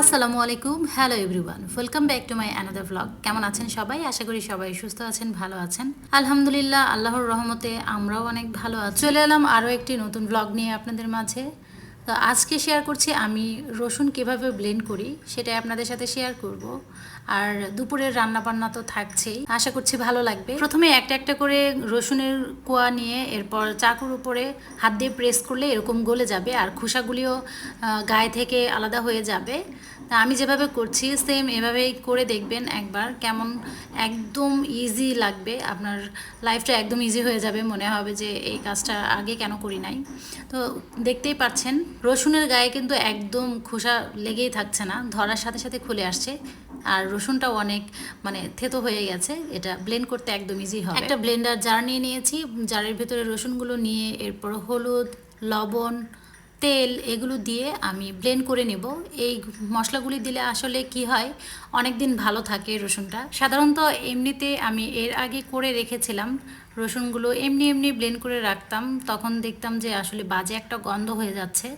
আসসালামু আলাইকুম। Hello everyone welcome back to my another vlog কেমন আছেন সবাই? আশা করি সবাই সুস্থ আছেন, ভালো আছেন। আলহামদুলিল্লাহ, আল্লাহর রহমতে আমরাও অনেক ভালো আছি। চলে এলাম আরও একটি নতুন ব্লগ নিয়ে আপনাদের মাঝে। তো আজকে শেয়ার করছি আমি রসুন কীভাবে ব্লেন্ড করি, সেটাই আপনাদের সাথে শেয়ার করব। আর দুপুরের রান্না বান্না তো থাকছেই, আশা করছি ভালো লাগবে। প্রথমে একটা একটা করে রসুনের কোয়া নিয়ে এরপর চাকুর উপরে হাত দিয়ে প্রেস করলে এরকম গলে যাবে, আর খোসাগুলিও গায়ে থেকে আলাদা হয়ে যাবে। তা আমি যেভাবে করছি সেম এভাবেই করে দেখবেন একবার কেমন একদম ইজি লাগবে। আপনার লাইফটা একদম ইজি হয়ে যাবে, মনে হবে যে এই কাজটা আগে কেন করি নাই। তো দেখতেই পাচ্ছেন, রসুনের গায়ে কিন্তু একদম খোসা লেগেই থাকছে না, ধরার সাথে সাথে খুলে আসছে। আর রসুনটাও অনেক মানে থেতো হয়ে গেছে, এটা ব্লেন্ড করতে একদম ইজি হবে। একটা ব্লেন্ডার জার নিয়ে নিয়েছি জারের ভেতরে রসুনগুলো নিয়ে, এরপর হলুদ, লবণ তেল এগুলো দিয়ে আমি ব্লেন্ড করে নেব। এই মশলাগুলি দিলে আসলে কি হয় অনেক দিন ভালো থাকে রসুনটা। সাধারণত এমনিতে আমি এর আগে করে রেখেছিলাম, রসুনগুলো এমনি এমনি ব্লেন্ড করে রাখতাম, তখন দেখতাম যে আসলে বাজে একটা গন্ধ হয়ে যাচ্ছে।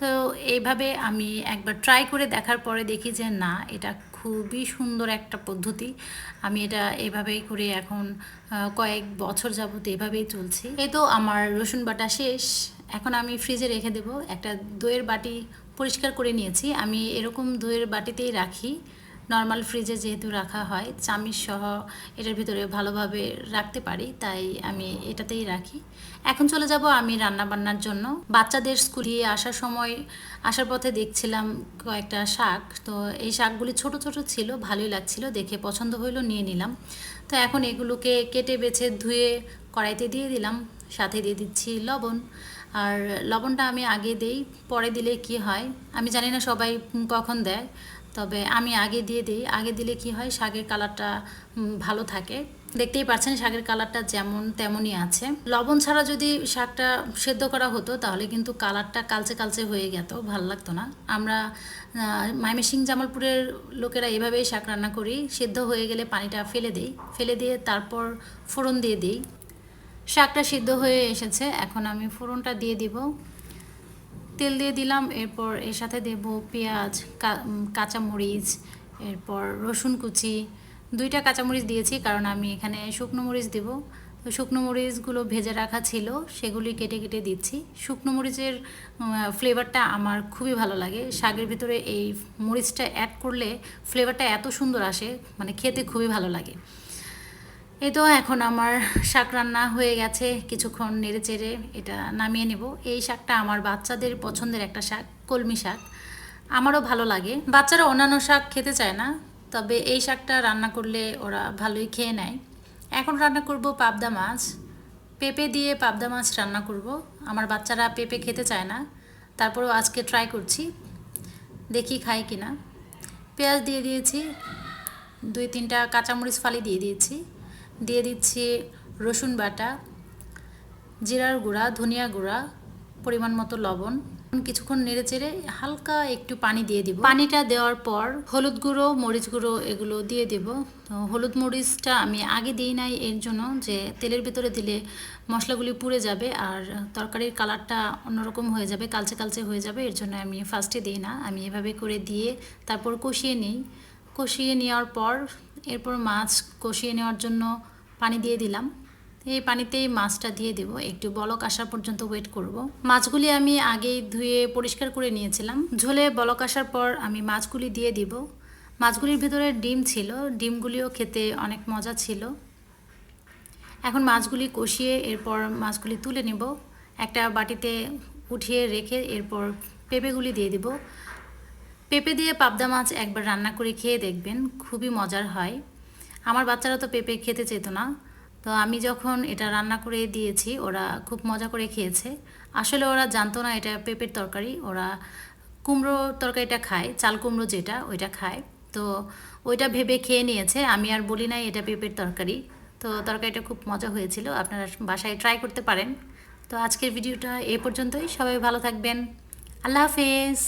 তো এইভাবে আমি একবার ট্রাই করে দেখার পরে দেখি যে না, এটা খুবই সুন্দর একটা পদ্ধতি। আমি এটা এভাবেই করে এখন কয়েক বছর যাবত এভাবেই চলছি। এই তো আমার রসুন বাটা শেষ। এখন আমি ফ্রিজে রেখে দেব। একটা দইয়ের বাটি পরিষ্কার করে নিয়েছি। আমি এরকম দইয়ের বাটিতেই রাখি। নর্মাল ফ্রিজে যেহেতু রাখা হয়, চামিচ সহ এটার ভিতরে ভালোভাবে রাখতে পারি, তাই আমি এটাতেই রাখি। এখন চলে যাব আমি রান্না বান্নার জন্য। বাচ্চাদের স্কুলে আসার সময়, আসার পথে দেখছিলাম কয়েকটা শাক। তো এই শাকগুলি ছোট ছোট ছিল, ভালোই লাগছিল, দেখে পছন্দ হইল, নিয়ে নিলাম। তো এখন এগুলোকে কেটে বেছে ধুয়ে কড়াইতে দিয়ে দিলাম, সাথে দিয়ে দিচ্ছি লবণ। আর লবণটা আমি আগে দেই, পরে দিলে কি হয়, আমি জানি না সবাই কখন দেয়। তবে আমি আগে দিয়ে দিই। আগে দিলে কি হয়? শাকের কালারটা ভালো থাকে। দেখতেই পাচ্ছেন শাকের কালারটা যেমন তেমনই আছে। লবণ ছাড়া যদি শাকটা সেদ্ধ করা হতো, তাহলে কিন্তু কালারটা কালচে কালচে হয়ে যেত ভালো লাগতো না। আমরা মাইমেসিং জামালপুরের লোকেরা এভাবেই শাক রান্না করি। সেদ্ধ হয়ে গেলে পানিটা ফেলে দিই। ফেলে দিয়ে তারপর ফোড়ন দিয়ে দিই। শাকটা সিদ্ধ হয়ে এসেছে। এখন আমি ফোড়নটা দিয়ে দিব। তেল দিয়ে দিলাম, এরপর এর সাথে দেব পেঁয়াজ কাঁচামরিচ, এরপর রসুন কুচি। দুইটা কাঁচামরিচ দিয়েছি, কারণ আমি এখানে শুকনো মরিচ দেব। তো শুকনো মরিচগুলো ভেজে রাখা ছিল, সেগুলি কেটে কেটে দিচ্ছি। শুকনো মরিচের ফ্লেভারটা আমার খুবই ভালো লাগে। শাকের ভিতরে এই মরিচটা অ্যাড করলে ফ্লেভারটা এত সুন্দর আসে মানে খেতে খুবই ভালো লাগে। এই তো এখন আমার শাক রান্না হয়ে গেছে, কিছুক্ষণ নেড়ে চেড়ে এটা নামিয়ে নেব। এই শাকটা আমার বাচ্চাদের পছন্দের একটা শাক, কলমি শাক। আমারও ভালো লাগে। বাচ্চারা অন্যান্য শাক খেতে চায় না, তবে এই শাকটা রান্না করলে ওরা ভালোই খেয়ে নেয়। এখন রান্না করব পাবদা মাছ। পেঁপে দিয়ে পাবদা মাছ রান্না করব। আমার বাচ্চারা পেঁপে খেতে চায় না, তারপরেও আজকে ট্রাই করছি। দেখি খাই কিনা। পেঁয়াজ দিয়ে দিয়েছি, দুই তিনটা কাঁচামরিচ ফালি দিয়ে দিয়েছি। দিয়ে দিচ্ছি রসুন বাটা, জিরার গুঁড়া, ধনিয়া গুঁড়া, পরিমাণ মতো লবণ। কিছুক্ষণ নেড়ে চেড়ে হালকা একটু পানি দিয়ে দিব। পানিটা দেওয়ার পর হলুদ গুঁড়ো, মরিচ গুঁড়ো এগুলো দিয়ে দেব। তো হলুদ মরিচটা আমি আগে দিই নাই এর জন্য যে তেলের ভিতরে দিলে মশলাগুলি পুড়ে যাবে আর তরকারির কালারটা অন্যরকম হয়ে যাবে, কালচে কালচে হয়ে যাবে, এর জন্য আমি ফার্স্টে দিই না। আমি এভাবে করে দিয়ে তারপর কষিয়ে নিই। কষিয়ে নেওয়ার পর এরপর মাছ কষিয়ে নেওয়ার জন্য পানি দিয়ে দিলাম। এই পানিতেই মাছটা দিয়ে দেব। একটু বলক আসা পর্যন্ত ওয়েট করব। মাছগুলি আমি আগেই ধুয়ে পরিষ্কার করে নিয়েছিলাম। ঝোলে বলক আসার পর আমি মাছগুলি দিয়ে দিব। মাছগুলির ভিতরে ডিম ছিল। ডিমগুলিও খেতে অনেক মজা ছিল। এখন মাছগুলি কষিয়ে এরপর মাছগুলি তুলে নেব। একটা বাটিতে উঠিয়ে রেখে এরপর পেঁপেগুলি দিয়ে দিব। পেঁপে দিয়ে পাবদা মাছ একবার রান্না করে খেয়ে দেখবেন, খুবই মজার হয়। আমার বাচ্চারা তো পেঁপে খেতে চেত না। তো আমি যখন এটা রান্না করে দিয়েছি, ওরা খুব মজা করে খেয়েছে। আসলে ওরা জানতো না এটা পেঁপের তরকারি, ওরা কুমড়ো তরকারিটা খায়, চাল কুমড়ো যেটা, ওইটা খায়। তো ওইটা ভেবে খেয়ে নিয়েছে, আমি আর বলি নাই এটা পেঁপের তরকারি। তো তরকারিটা খুব মজা হয়েছিল, আপনারা বাসায় ট্রাই করতে পারেন। তো আজকের ভিডিওটা এ পর্যন্তই, সবাই ভালো থাকবেন। আল্লাহ হাফেজ।